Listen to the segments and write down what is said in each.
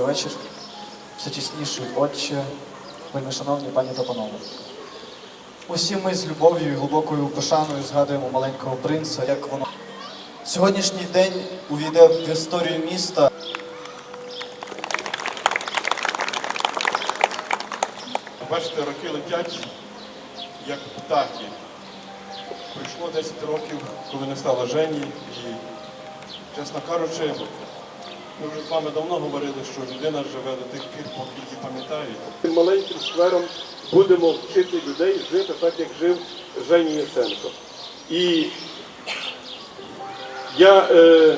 добрий вечір. Всечесніший Отче, вельми шановні пані та панове. Усі ми з любов'ю і глибокою пошаною згадуємо маленького принца, як воно. Сьогоднішній день увійде в історію міста. Бачите, роки летять, як птахи. Пройшло 10 років, коли не стало Жені, і, чесно кажучи, ми вже з вами давно говорили, що людина живе до тих пір, поки її пам'ятають. Цим маленьким сквером будемо вчити людей жити так, як жив Жені Яценко. І я е,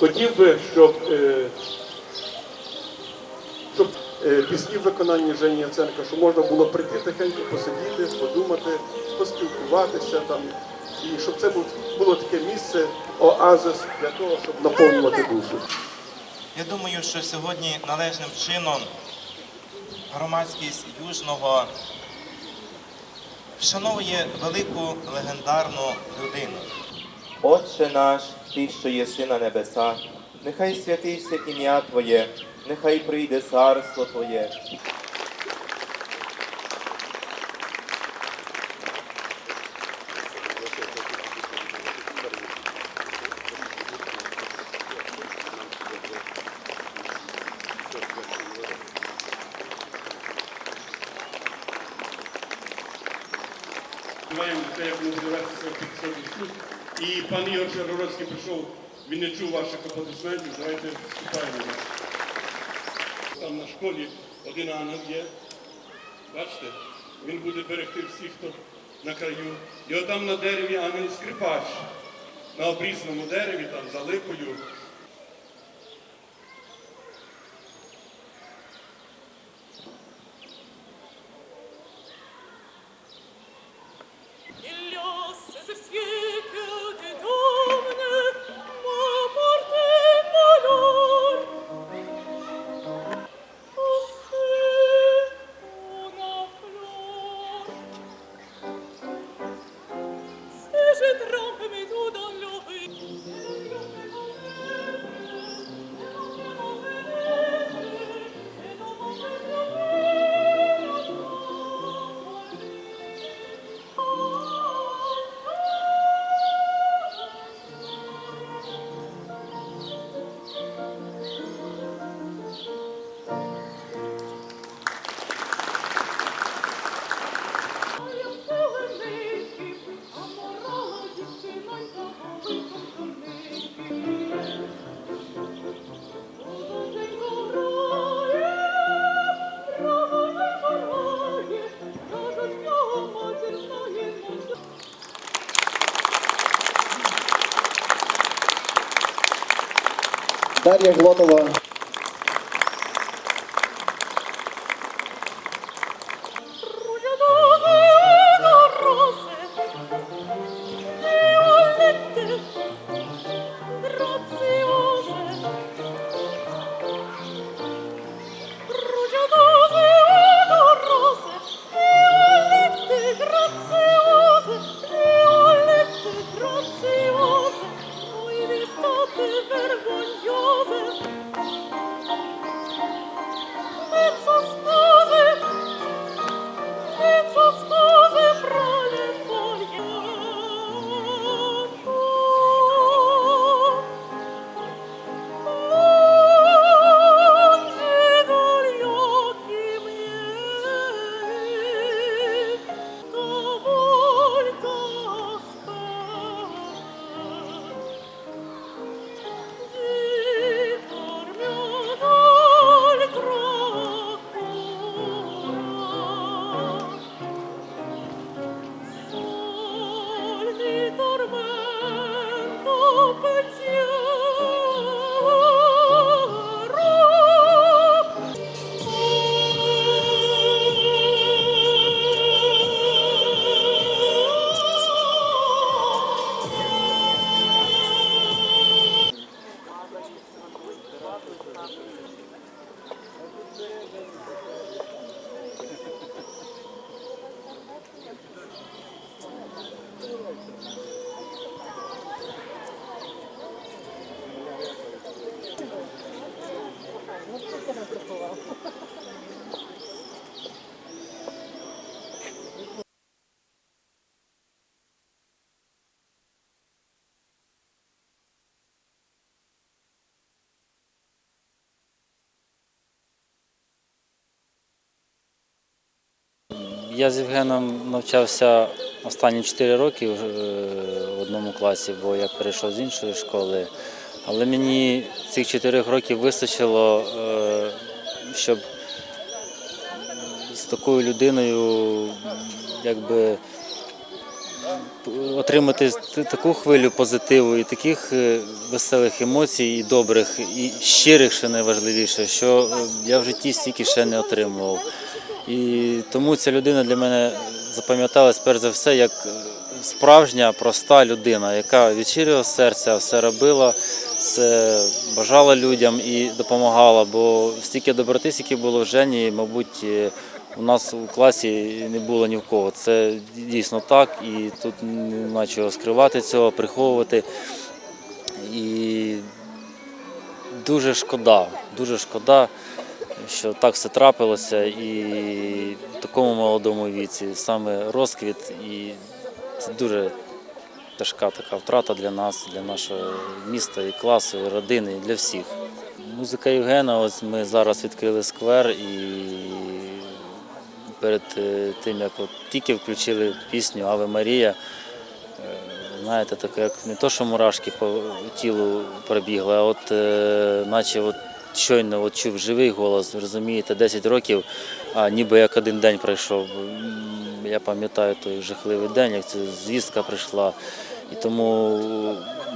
хотів би, щоб, е, щоб е, пісні в Жені Яценка, щоб можна було прийти тихенько, посидіти, подумати, поспілкуватися там. І щоб це було таке місце, оазис для того, щоб наповнювати душу. Я думаю, що сьогодні належним чином громадськість Южного вшановує велику легендарну людину. Отче наш, ти, що єси на небесах, нехай святиться ім'я Твоє, нехай прийде царство Твоє. Маємо те, як називається під І пан Ігор прийшов, він не чув ваших аплодисментів, давайте вступаємо. Там на школі один ангел є. Бачите? Він буде берегти всіх, хто на краю. І отам на дереві ангел скрипач. На обрізному дереві, там за липою. Дар'я Глотова. Я з Євгеном навчався останні 4 роки е, в одному класі, бо я перейшов з іншої школи. Але мені цих 4 років вистачило, е, щоб з такою людиною якби отримати таку хвилю позитиву і таких е, веселих емоцій, і добрих, і щирих, що найважливіше, що я в житті стільки ще не отримував. І тому ця людина для мене запам'яталась перш за все як справжня, проста людина, яка від серця все робила, все бажала людям і допомагала. Бо стільки доброти, скільки було в Жені, мабуть, е, у нас у класі не було ні в кого. Це дійсно так, і тут нема чого скривати цього, приховувати. І дуже шкода, дуже шкода, що так все трапилося і в такому молодому віці, саме розквіт, і це дуже тяжка така втрата для нас, для нашого міста, і класу, і родини, і для всіх. Музика Євгена, ось ми зараз відкрили сквер і перед е, тим, як от тільки включили пісню Аве Марія, е, знаєте, таке, як не то, що мурашки по тілу пробігли, а от е, наче от щойно от чув живий голос, розумієте, 10 років, а ніби як один день пройшов. Я пам'ятаю той жахливий день, як ця звістка прийшла. І тому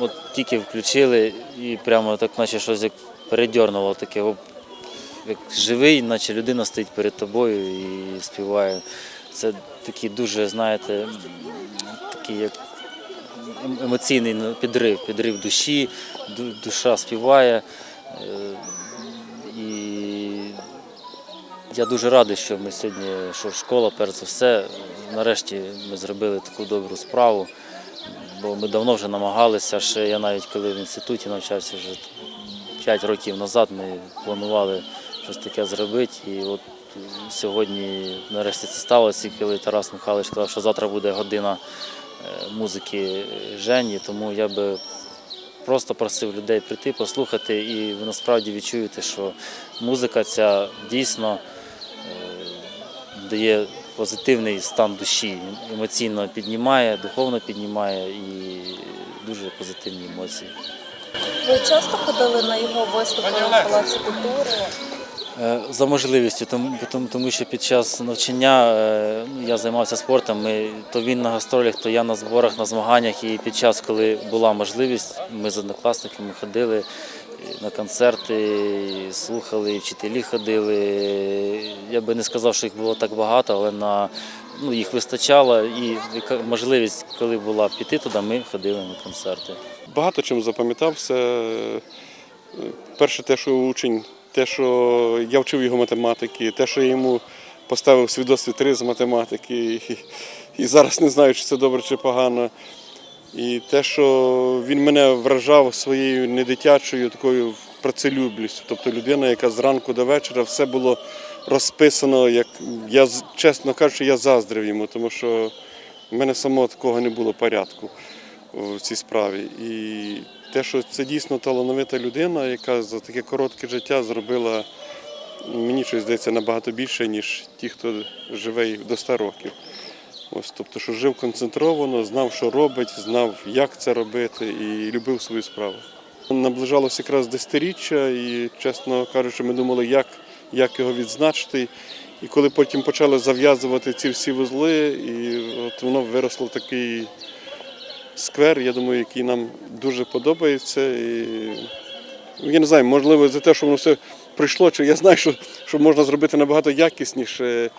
от тільки включили і прямо так, наче щось як передьорнуло таке. як живий, наче людина стоїть перед тобою і співає. Це такий дуже, знаєте, такий як ем- емоційний ну, підрив, підрив душі, душа співає. Я дуже радий, що ми сьогодні, що школа, перш за все, нарешті ми зробили таку добру справу. Бо ми давно вже намагалися, ще я навіть коли в інституті навчався вже 5 років назад, ми планували щось таке зробити. І от сьогодні нарешті це сталося, коли Тарас Михайлович сказав, що завтра буде година е, музики Жені, тому я би просто просив людей прийти, послухати, і ви насправді відчуєте, що музика ця дійсно дає позитивний стан душі, емоційно піднімає, духовно піднімає і дуже позитивні емоції. Ви часто ходили на його виступи в Палаці культури? Е, За можливістю, тому, що під час навчання е, я займався спортом. Ми, то він на гастролях, то я на зборах, на змаганнях. І під час, коли була можливість, ми з однокласниками ходили на концерти, слухали, вчителі ходили. Я би не сказав, що їх було так багато, але на, ну, їх вистачало. І можливість, коли була піти туди, ми ходили на концерти. Багато чим запам'ятався. Перше, те, що учень, те, що я вчив його математики, те, що я йому поставив свідоцтві три з математики, і зараз не знаю, чи це добре чи погано. І те, що він мене вражав своєю недитячою такою працелюблістю. Тобто людина, яка зранку до вечора все було розписано, як я чесно кажучи, я заздрив йому, тому що в мене самого такого не було порядку в цій справі. І те, що це дійсно талановита людина, яка за таке коротке життя зробила, мені щось здається, набагато більше, ніж ті, хто живе до 100 років. Ось, тобто, що жив концентровано, знав, що робить, знав, як це робити, і любив свою справу. Наближалося якраз десятиріччя, і, чесно кажучи, ми думали, як, як його відзначити. І коли потім почали зав'язувати ці всі вузли, і от воно виросло в такий сквер, я думаю, який нам дуже подобається. І, я не знаю, можливо, за те, що воно все прийшло, чи я знаю, що, що можна зробити набагато якісніше.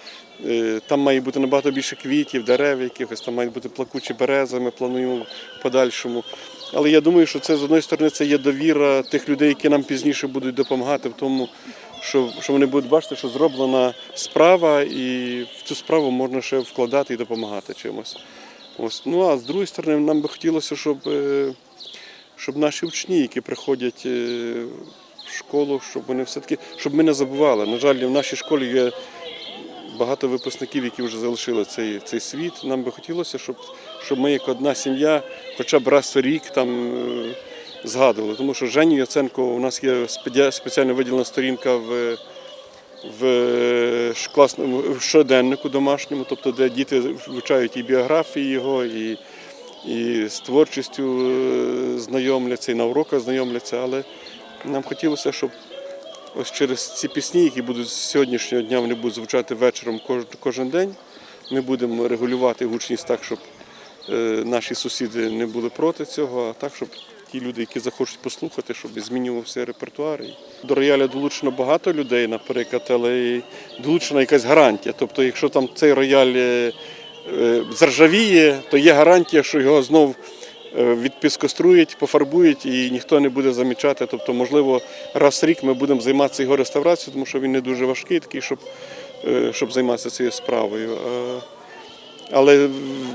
Е, Там має бути набагато більше квітів, дерев якихось, там мають бути плакучі берези, ми плануємо в подальшому. Але я думаю, що це з одної сторони це є довіра тих людей, які нам пізніше будуть допомагати в тому, що, що вони будуть бачити, що зроблена справа, і в цю справу можна ще вкладати і допомагати чимось. Ось. Ну а з другої сторони, нам би хотілося, щоб, е, щоб наші учні, які приходять е, школу, щоб вони все-таки, щоб ми не забували. На жаль, в нашій школі є багато випускників, які вже залишили цей, цей світ. Нам би хотілося, щоб, щоб ми як одна сім'я, хоча б раз в рік там е, згадували. Тому що Женю Яценко у нас є спеціально виділена сторінка в в е, класному в щоденнику домашньому, тобто де діти вивчають і біографії його, і, і з творчістю е, знайомляться, і на уроках знайомляться. Але нам хотілося, щоб ось через ці пісні, які будуть з сьогоднішнього дня, вони будуть звучати вечором кожен, день. Ми будемо регулювати гучність так, щоб е, наші сусіди не були проти цього, а так, щоб ті люди, які захочуть послухати, щоб змінювався репертуар. До рояля долучено багато людей, наприклад, але долучена якась гарантія. Тобто, якщо там цей рояль е, е, заржавіє, то є гарантія, що його знов відпіскострують, пофарбують і ніхто не буде замічати. Тобто, можливо, раз в рік ми будемо займатися його реставрацією, тому що він не дуже важкий, такий, щоб, е, щоб займатися цією справою. Е, Але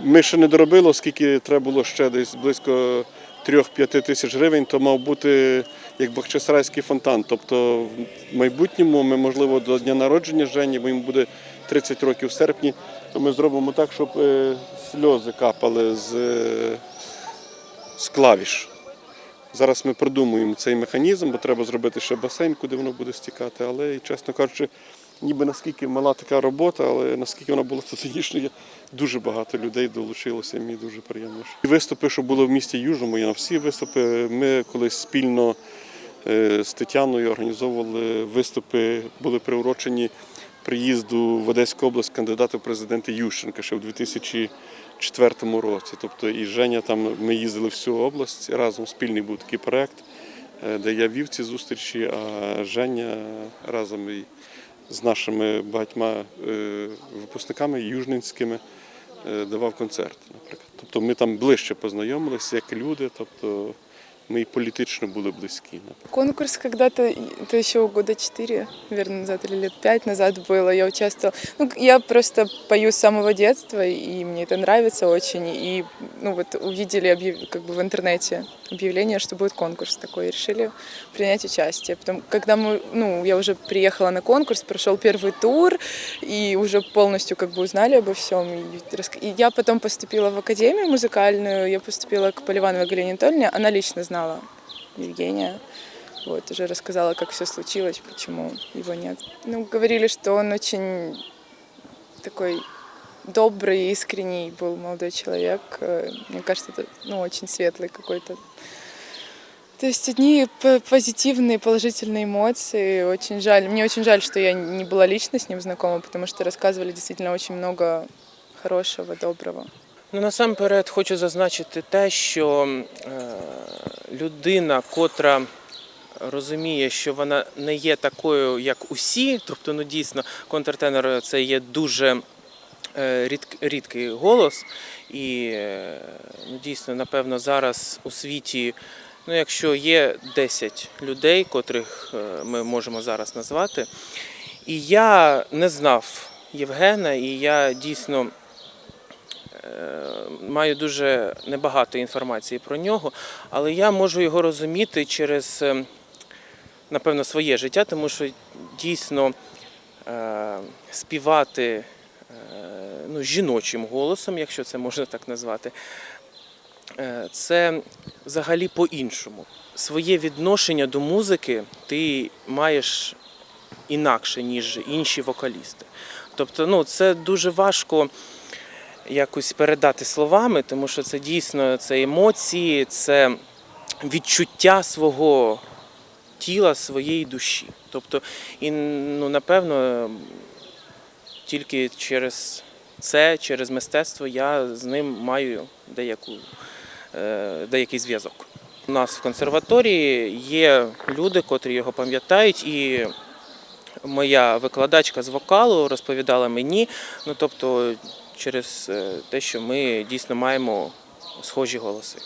ми ще не доробили, оскільки треба було ще десь близько 3-5 тисяч гривень, то мав бути як Бахчисарайський фонтан. Тобто в майбутньому ми, можливо, до дня народження Жені, бо йому буде 30 років в серпні, то ми зробимо так, щоб е, сльози капали з, е, з клавіш. Зараз ми продумуємо цей механізм, бо треба зробити ще басейн, куди воно буде стікати. Але, чесно кажучи, ніби наскільки мала така робота, але наскільки вона була титанічною, дуже багато людей долучилося, мені дуже приємно. І виступи, що були в місті Южному, я на всі виступи. Ми колись спільно е, з Тетяною організовували виступи, були приурочені приїзду в Одеську область кандидата в президенти Ющенка ще в 2004 році. Тобто і Женя там ми їздили всю область разом. Спільний був такий проект, е, де я вів ці зустрічі, а Женя разом з нашими багатьма е, випускниками южненськими е, давав концерти, наприклад. Тобто ми там ближче познайомилися, як люди, тобто ми і політично були близькі. Конкурс когда-то, это еще года четыре, наверное, назад или лет пять назад было, я участвовала. Ну, я просто пою с самого детства, и мне это нравится очень. И, ну, вот увидели объяв- как бы в интернете объявление, что будет конкурс такой, и решили принять участие. Потом, когда мы, ну, я уже приехала на конкурс, прошел первый тур, и уже полностью как бы узнали обо всем. И, и я потом поступила в академию музыкальную, я поступила к Поливановой Галине Анатольевне, она лично знала Евгения. Вот, уже рассказала, как все случилось, почему его нет. Ну, говорили, что он очень такой добрый, искренний был молодой человек. Э, Мне кажется, это ну, очень светлый какой-то. То есть одни п- позитивные, положительные эмоции. Очень жаль. Мне очень жаль, что я не была лично с ним знакома, потому что рассказывали действительно очень много хорошего, доброго. Ну, насамперед хочу зазначити те, що е, людина, котра розуміє, що вона не є такою, як усі, тобто, ну дійсно, контртенор це є дуже е, рідк- рідкий голос, і е, ну, дійсно, напевно, зараз у світі. Ну, якщо є 10 людей, котрих е, ми можемо зараз назвати, і я не знав Євгена, і я дійсно Е, маю дуже небагато інформації про нього, але я можу його розуміти через, е, напевно, своє життя, тому що дійсно е, співати е, ну, жіночим голосом, якщо це можна так назвати, е, це взагалі по-іншому. Своє відношення до музики ти маєш інакше, ніж інші вокалісти. Тобто, ну, це дуже важко якось передати словами, тому що це дійсно це емоції, це відчуття свого тіла, своєї душі. Тобто, і ну, напевно, тільки через це, через мистецтво, я з ним маю деяку, е, деякий зв'язок. У нас в консерваторії є люди, котрі його пам'ятають, і моя викладачка з вокалу розповідала мені, ну тобто через е, те, що ми дійсно маємо схожі голоси.